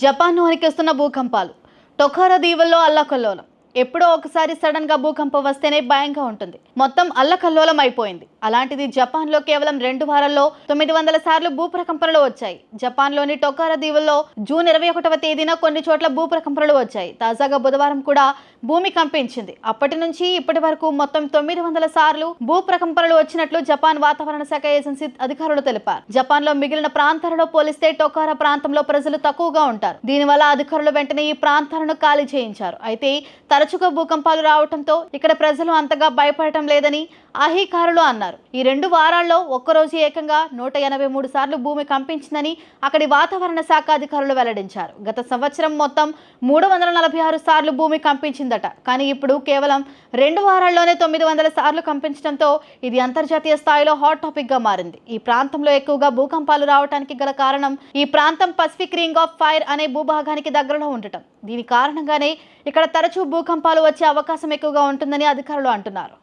Japan వణికిస్తున్న భూకంపాలు. టొకారా దీవుల్లో అల్లకల్లోలం. ఎప్పుడో ఒకసారి సడన్గా భూకంపం వస్తేనే భయంగా ఉంటుంది. మొత్తం అల్లకల్లోలం అయిపోయింది. అలాంటిది జపాన్లో కేవలం రెండు వారాల్లో తొమ్మిది వందల సార్లు భూప్రకంపనలు వచ్చాయి. జపాన్లోని టొకారా దీవుల్లో జూన్ ఇరవై ఒకటవ తేదీన కొన్ని చోట్ల భూప్రకంపనలు వచ్చాయి. తాజాగా బుధవారం కూడా భూమి కంపించింది. అప్పటి నుంచి ఇప్పటి వరకు మొత్తం తొమ్మిది వందల సార్లు భూ ప్రకంపనలు వచ్చినట్లు జపాన్ వాతావరణ శాఖ ఏజెన్సీ అధికారులు తెలిపారు. జపాన్లో మిగిలిన ప్రాంతాలలో పోలిస్తే టొకారా ప్రాంతంలో ప్రజలు తక్కువగా ఉంటారు. దీనివల్ల అధికారులు వెంటనే ఈ ప్రాంతాలను ఖాళీ చేయించారు. అయితే తరచుగా భూకంపాలు రావడంతో ఇక్కడ ప్రజలు అంతగా భయపడటం లేదని అధికారులు అన్నారు. ఈ రెండు వారాల్లో ఒక్కరోజు ఏకంగా నూట ఎనభై మూడు సార్లు భూమి కంపించిందని అక్కడి వాతావరణ శాఖ అధికారులు వెల్లడించారు. గత సంవత్సరం మొత్తం మూడు వందల నలభై ఆరు సార్లు భూమి కంపించింది. వచ్చిందట కానీ ఇప్పుడు కేవలం రెండు వారాల్లోనే తొమ్మిది వందల సార్లు కంపించడంతో ఇది అంతర్జాతీయ స్థాయిలో హాట్ టాపిక్గా మారింది. ఈ ప్రాంతంలో ఎక్కువగా భూకంపాలు రావడానికి గల కారణం ఈ ప్రాంతం పసిఫిక్ రింగ్ ఆఫ్ ఫైర్ అనే భూభాగానికి దగ్గరలో ఉండటం. దీని కారణంగానే ఇక్కడ తరచూ భూకంపాలు వచ్చే అవకాశం ఎక్కువగా ఉంటుందని అధికారులు అంటున్నారు.